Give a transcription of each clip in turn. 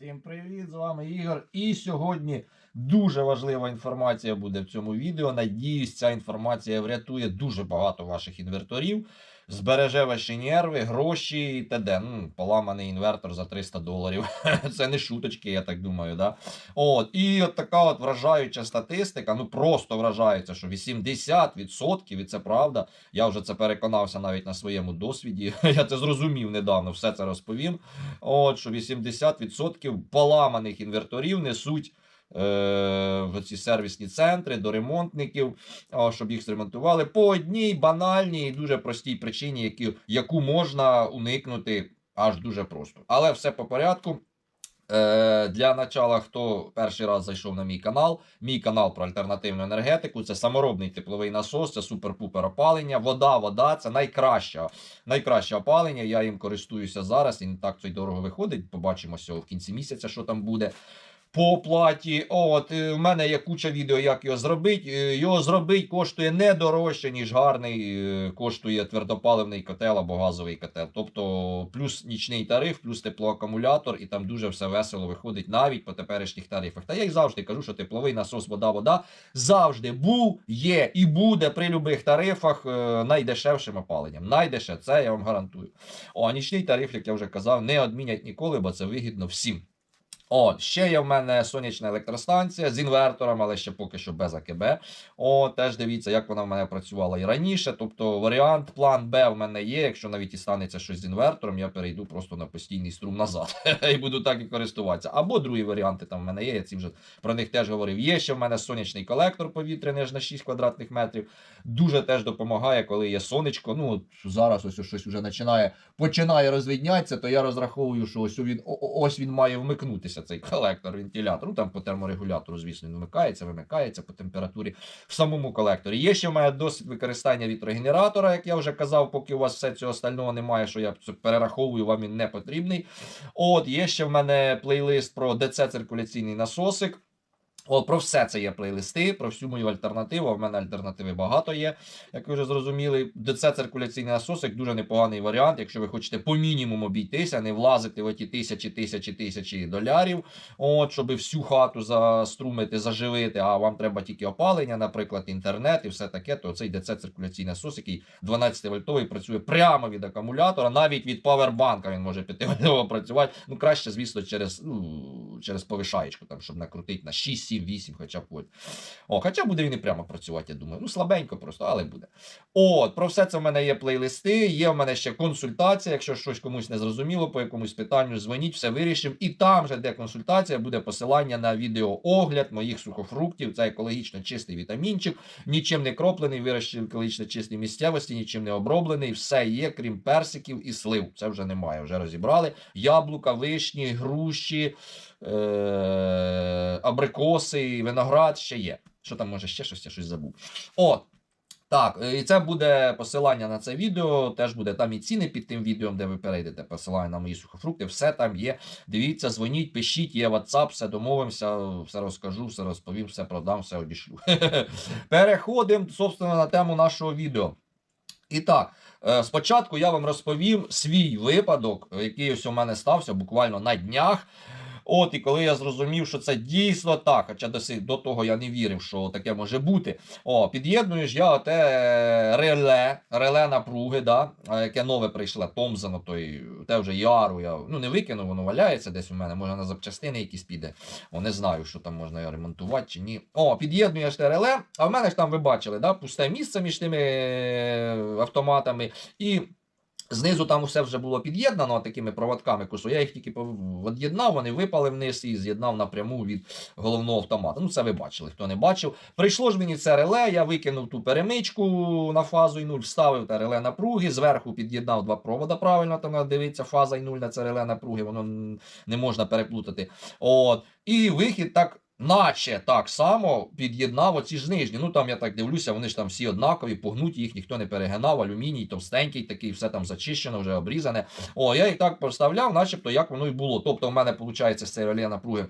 Всім привіт! З вами Ігор. І сьогодні дуже важлива інформація буде в цьому відео. Надіюсь, ця інформація врятує дуже багато ваших інверторів, збереже ваші нерви, гроші і т.д. Ну, поламаний інвертор за 300 доларів. Це не шуточки, я так думаю. Да? От, і от така от вражаюча статистика, ну просто вражається, що 80%, і це правда. Я вже це переконався навіть на своєму досвіді. Я це зрозумів недавно, все це розповім. От що 80% поламаних інверторів несуть. Е, В ці сервісні центри до ремонтників, щоб їх зремонтували по одній банальній і дуже простій причині, яку можна уникнути аж дуже просто. Але все по порядку. Е, Для начала, хто перший раз зайшов на мій канал, мій канал про альтернативну енергетику, це саморобний тепловий насос, це супер-пупер опалення. Вода, вода це найкраще, найкраще опалення. Я їм користуюся зараз. І не так це й дорого виходить. Побачимося в кінці місяця, що там буде. По оплаті, от е, в мене є куча відео, як його зробити. Е, Його зробити коштує не дорожче, ніж гарний е, коштує твердопаливний котел або газовий котел. Тобто плюс нічний тариф, плюс теплоакумулятор, і там дуже все весело виходить навіть по теперішніх тарифах. Та я й завжди кажу, що тепловий насос, вода, вода завжди був, є і буде при любих тарифах е, найдешевшим опаленням. Найдешевше, це я вам гарантую. О, а нічний тариф, як я вже казав, не одмінять ніколи, бо це вигідно всім. О, ще є в мене сонячна електростанція з інвертором, але ще поки що без АКБ. О, теж дивіться, як вона в мене працювала і раніше. Тобто варіант, план Б в мене є. Якщо навіть і станеться щось з інвертором, я перейду просто на постійний струм назад і буду так і користуватися. Або другі варіанти там в мене є. Я ці вже про них теж говорив. Є ще в мене сонячний колектор повітряний аж на 6 квадратних метрів. Дуже теж допомагає, коли є сонечко. Ну от зараз ось щось вже починає починає розвіднятися, то я розраховую, що ось він ось він має вмикнутися, цей колектор, вентилятор. Ну там по терморегулятору, звісно, він вмикається, вимикається по температурі в самому колекторі. Є ще в мене досвід використання вітрогенератора, як я вже казав, поки у вас все цього остального немає, що я перераховую, вам він не потрібний. От, є ще в мене плейлист про ДЦ-циркуляційний насосик. От, про все це є плейлисти, про всю мою альтернативу. а В мене альтернативи багато є, як ви вже зрозуміли. ДЦ циркуляційний насосик дуже непоганий варіант, якщо ви хочете по мінімуму обійтися, не влазити в ті тисячі, тисячі, тисячі долярів, от, щоб всю хату заструмити, заживити, а вам треба тільки опалення, наприклад, інтернет і все таке, то цей ДЦ циркуляційний насос, який 12 вольтовий, працює прямо від акумулятора, навіть від павербанка він може 5 вольтово працювати. Ну, краще, звісно, через, ну, через повишаєчку, там, щоб накрутити на 6, 7, 8, хоча б от. О, хоча буде він і прямо працювати, я думаю. Ну, слабенько просто, але буде. От, про все це в мене є плейлисти, є в мене ще консультація. Якщо щось комусь не зрозуміло, по якомусь питанню дзвоніть, все вирішимо. І там же, де консультація, буде посилання на відеоогляд моїх сухофруктів. Це екологічно чистий вітамінчик, нічим не кроплений, вирощений екологічно чистій місцевості, нічим не оброблений. Все є, крім персиків і слив. Це вже немає, вже розібрали. Яблука, вишні, груші, е- абрикоси, виноград ще є. Що там може ще щось, я щось забув. От. Так, і це буде посилання на це відео. Теж буде там і ціни під тим відео, де ви перейдете посилання на мої сухофрукти. Все там є. Дивіться, дзвоніть, пишіть, є WhatsApp, все домовимося, все розкажу, все розповім, все продам, все обішлю. Переходимо, собственно, на тему нашого відео. І так, е, спочатку я вам розповім свій випадок, який ось у мене стався буквально на днях. От, і коли я зрозумів, що це дійсно так, хоча до, сих- до того я не вірив, що таке може бути. О, під'єдную ж я оте е, реле, реле напруги, да, яке нове прийшло, Томзено, той, те вже Яру, я ну, не викинув, воно валяється десь у мене, може на запчастини якісь піде. О, не знаю, що там можна ремонтувати чи ні. О, ж те реле, а в мене ж там ви бачили, да, пусте місце між тими е, автоматами. І Знизу там все вже було під'єднано такими проводками кусу. Я їх тільки від'єднав, вони випали вниз і з'єднав напряму від головного автомата. Ну, це ви бачили, хто не бачив. Прийшло ж мені це реле, я викинув ту перемичку на фазу і нуль, вставив те реле напруги, зверху під'єднав два провода. Правильно, там надо дивитися, фаза і нуль на це реле напруги, воно не можна переплутати. От. І вихід так. Наче так само під'єднав оці ж нижні. Ну там я так дивлюся, вони ж там всі однакові, погнуті, їх ніхто не перегинав, алюміній, товстенький, такий, все там зачищено, вже обрізане. О, я їх так поставляв, начебто як воно і було. Тобто, в мене виходить з цієї реле напруги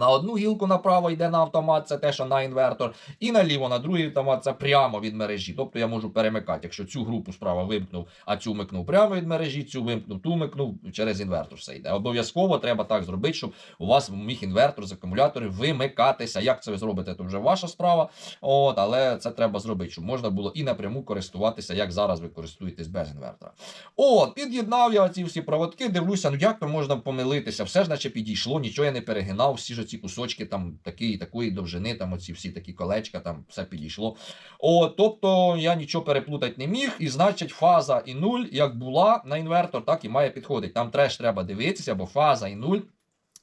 На одну гілку направо йде на автомат, це те, що на інвертор, і наліво на другий автомат це прямо від мережі. Тобто я можу перемикати. Якщо цю групу справа вимкнув, а цю вмикнув прямо від мережі, цю вимкнув, ту вмикнув, через інвертор все йде. Обов'язково треба так зробити, щоб у вас міг інвертор з акумуляторів вимикатися. Як це ви зробите, то вже ваша справа. От, але це треба зробити, щоб можна було і напряму користуватися, як зараз ви користуєтесь без інвертора. От, під'єднав я ці всі проводки, дивлюся, ну як то можна помилитися, все ж наче підійшло, нічого я не перегинав, всі ж ці кусочки там такі, такої довжини, там оці всі такі колечка, там все підійшло. О, тобто я нічого переплутати не міг, і значить фаза і нуль, як була на інвертор, так і має підходити. Там треш треба дивитися, бо фаза і нуль.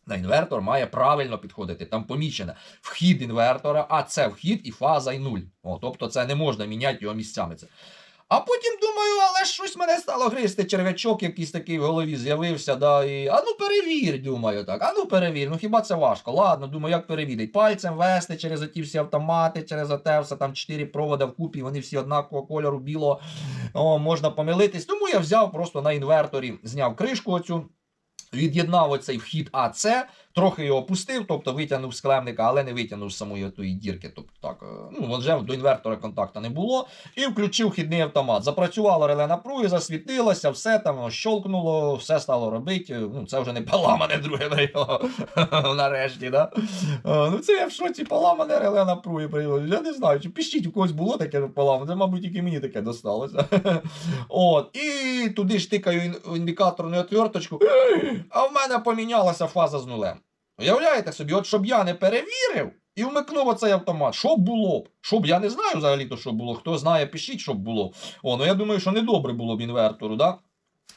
На інвертор має правильно підходити. Там помічено вхід інвертора, а це вхід і фаза і нуль. О, тобто це не можна міняти його місцями. Це. А потім думаю, але щось мене стало гризти, черв'ячок якийсь такий в голові з'явився. Да, і... А ну перевір, думаю так. А ну перевір. Ну хіба це важко? Ладно, думаю, як перевірить. Пальцем вести через оті всі автомати, через оте все там чотири провода вкупі, вони всі однакового кольору, білого. О, можна помилитись. Тому я взяв просто на інверторі, зняв кришку оцю. Від'єднав оцей вхід АЦ, трохи його опустив, тобто витягнув з клемника, але не витягнув з самої тої дірки. Тобто так, е, ну вже до інвертора контакту не було. І включив вхідний автомат. Запрацювало реле напруги, засвітилося, все там щолкнуло, все стало робити. Ну, це вже не поламане друге реле, нарешті. Да? Е, Ну це я в шоці поламане реле напруги. Я не знаю, чи піщить у когось було таке поламане, мабуть, тільки мені таке досталося. От, І туди ж тикаю індикаторну отверточку, а в мене помінялася фаза з нулем. Уявляєте собі, от щоб я не перевірив і вмикнув оцей автомат, що було б? Що б я не знаю взагалі, то що було. Хто знає, пишіть, що було. О, ну я думаю, що недобре було б інвертору, да?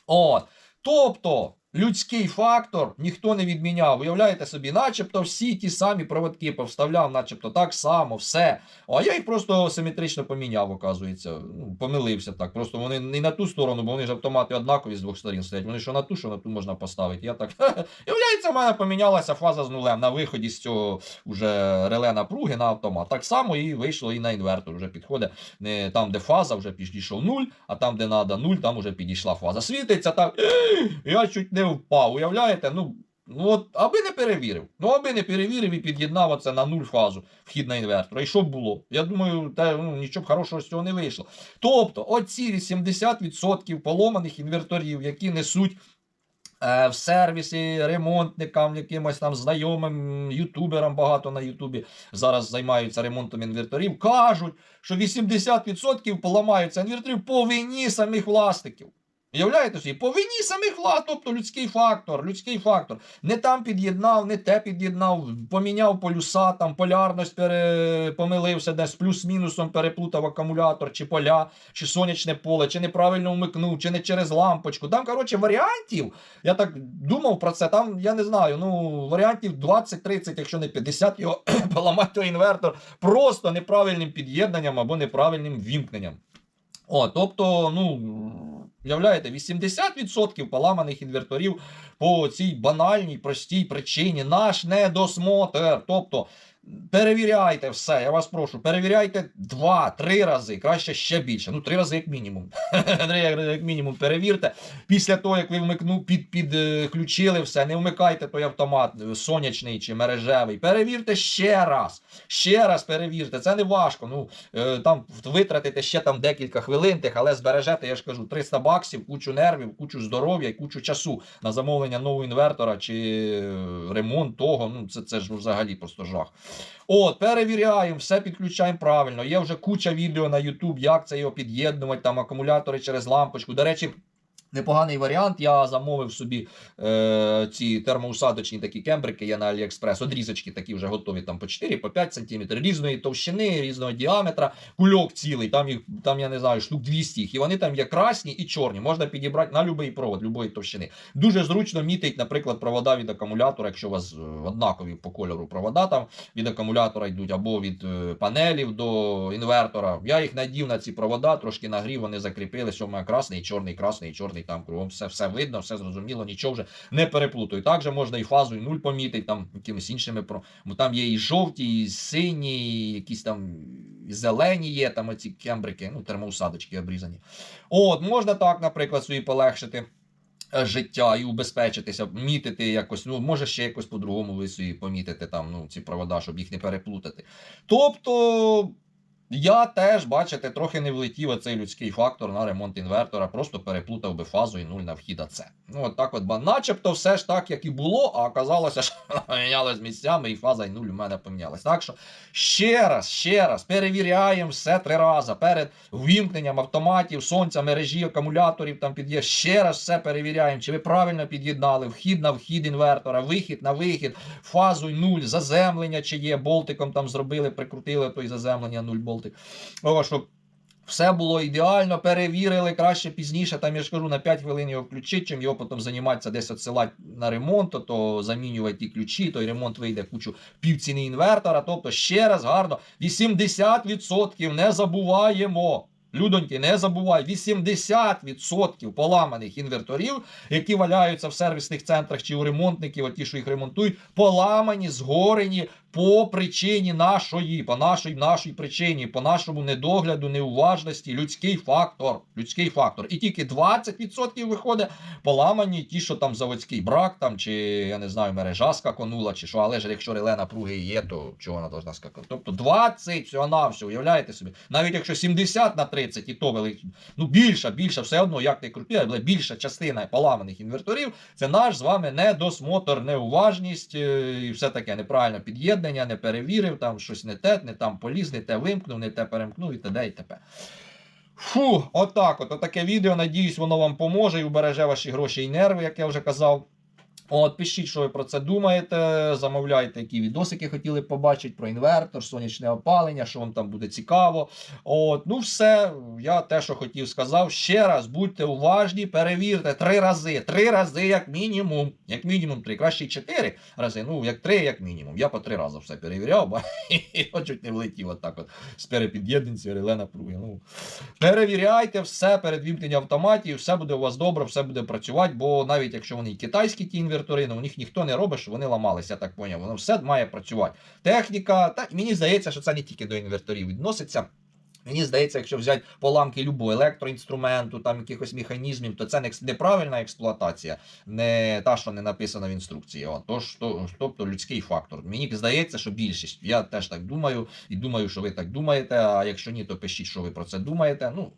От. Тобто. Людський фактор ніхто не відміняв. Уявляєте собі, начебто всі ті самі проводки повставляв, начебто так само, все. А я їх просто симетрично поміняв, оказується. Ну, помилився так. Просто вони не на ту сторону, бо вони ж автомати однакові з двох сторін стоять. Вони що на ту, що на ту можна поставити. Я так. Уявляється, в мене помінялася фаза з нулем на виході з цього вже реле напруги на автомат. Так само і вийшло і на інвертор. Вже підходить не там, де фаза, вже підійшов нуль, а там, де треба нуль, там вже підійшла фаза. Світиться так. Я чуть не впав. Уявляєте? Ну. Ну от, аби не перевірив. Ну, аби не перевірив і під'єднав оце на нуль фазу вхід на інвертор. І що б було? Я думаю, те, ну, нічого б хорошого з цього не вийшло. Тобто, оці 80% поломаних інверторів, які несуть е, в сервісі ремонтникам, якимось там знайомим ютуберам, багато на Ютубі зараз займаються ремонтом інверторів, кажуть, що 80% поламаються інверторів по вині самих власників. Уявляєте собі, по вині самих влад, тобто людський фактор, людський фактор. Не там під'єднав, не те під'єднав, поміняв полюса, там полярність пере... помилився, десь плюс-мінусом переплутав акумулятор, чи поля, чи сонячне поле, чи неправильно вмикнув, чи не через лампочку. Там, коротше, варіантів. Я так думав про це. Там, я не знаю, ну, варіантів 20-30, якщо не 50, його поламати той інвертор просто неправильним під'єднанням або неправильним вімкненням. О, тобто, ну. Уявляєте, 80% поламаних інверторів по цій банальній, простій причині наш недосмотр. Тобто перевіряйте все, я вас прошу, перевіряйте два-три рази, краще ще більше. Ну, три рази як мінімум. Як мінімум перевірте. Після того, як ви вмикну, під, підключили все, не вмикайте той автомат е, сонячний чи мережевий. Перевірте ще раз. Ще раз перевірте. Це не важко. Ну, е, там витратите ще там декілька хвилин, тих, але збережете, я ж кажу, 300 баксів, кучу нервів, кучу здоров'я і кучу часу на замовлення нового інвертора чи е, ремонт того. Ну, це, це ж взагалі просто жах. От, перевіряємо, все підключаємо правильно. Є вже куча відео на YouTube, як це його під'єднувати, там акумулятори через лампочку. До речі. Непоганий варіант. Я замовив собі е, ці термоусадочні такі кембрики, є на AliExpress, Одрізочки такі вже готові там по 4 по 5 см, різної товщини, різного діаметра, кульок цілий. Там їх, там я не знаю, штук 200 їх. І вони там є красні і чорні. Можна підібрати на будь-який провод, будь-якої товщини. Дуже зручно мітить, наприклад, провода від акумулятора, якщо у вас е, однакові по кольору провода там від акумулятора йдуть, або від е, панелів до інвертора. Я їх надів на ці провода, трошки нагрів, вони закріпили, що в мене красний, чорний, красний, чорний там кругом все, все видно, все зрозуміло, нічого вже не переплутаю. Так же можна і фазу, і нуль помітити, там якимись іншими. Бо там є і жовті, і сині, і якісь там і зелені є, там оці кембрики, ну, термоусадочки обрізані. От, можна так, наприклад, собі полегшити. е, життя і убезпечитися, мітити якось, ну, може ще якось по-другому ви собі помітити там ну, ці провода, щоб їх не переплутати. Тобто. Я теж, бачите, трохи не влетів оцей людський фактор на ремонт інвертора, просто переплутав би фазу і нуль на вхід АЦ. Ну, от так от, ба- начебто все ж так, як і було, а оказалося, що помінялось місцями, і фаза і нуль у мене помінялась. Так що ще раз, ще раз перевіряємо все три рази перед ввімкненням автоматів, сонця, мережі, акумуляторів там під'є. Ще раз все перевіряємо, чи ви правильно під'єднали вхід на вхід інвертора, вихід на вихід, фазу й нуль, заземлення, чи є, болтиком там зробили, прикрутили той заземлення, нуль болтик. О, щоб все було ідеально, перевірили краще пізніше. Там я ж кажу, на 5 хвилин його включити, чим його потім займатися десь відсилати на ремонт, то, то замінювати ті ключі, той ремонт вийде кучу півціни інвертора. Тобто, ще раз гарно, 80% не забуваємо. Людоньки, не забувай, 80% поламаних інверторів, які валяються в сервісних центрах чи у ремонтників, от ті, що їх ремонтують, поламані, згорені по причині нашої, по нашій, нашій причині, по нашому недогляду, неуважності, людський фактор. Людський фактор. І тільки 20% виходить поламані ті, що там заводський брак, там, чи я не знаю, мережа скаконула, чи що, але ж якщо реле напруги є, то чого вона должна скакати? Тобто 20 всього на все, уявляєте собі. Навіть якщо 70 на 30 і то велик, ну більша, більша, все одно, як не крути, але більша частина поламаних інверторів, це наш з вами недосмотр, неуважність е, і все таке неправильне під'єднання, не перевірив, там щось не те, не там поліз, не те вимкнув, не те перемкнув і т.д. і т.п. Фу, отак от. Отаке відео. Надіюсь, воно вам поможе і убереже ваші гроші і нерви, як я вже казав. От, пишіть, що ви про це думаєте. Замовляйте, які відосики хотіли побачити про інвертор, сонячне опалення, що вам там буде цікаво. От, ну все, я те, що хотів, сказав. Ще раз будьте уважні, перевірте три рази. Три рази, як мінімум. Як мінімум три. Краще чотири рази. Ну, як три, як мінімум. Я по три рази все перевіряв, бо чуть не влетів отак от з перепід'єднанці, реле напруги. Ну, перевіряйте все перед вімкненням автоматів, все буде у вас добре, все буде працювати, бо навіть якщо вони китайські ті інвертори, ну, у них ніхто не робить, що вони ламалися, я так поняв. Воно все має працювати. Техніка, та мені здається, що це не тільки до інверторів відноситься. Мені здається, якщо взяти поламки любого електроінструменту, там якихось механізмів, то це неправильна експлуатація, не та, що не написано в інструкції. О, тож, то, тобто людський фактор. Мені здається, що більшість. Я теж так думаю, і думаю, що ви так думаєте. А якщо ні, то пишіть, що ви про це думаєте. Ну,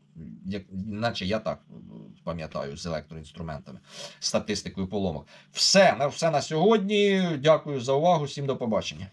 як, наче я так пам'ятаю з електроінструментами, статистикою поломок. Все, на все на сьогодні. Дякую за увагу. Всім до побачення.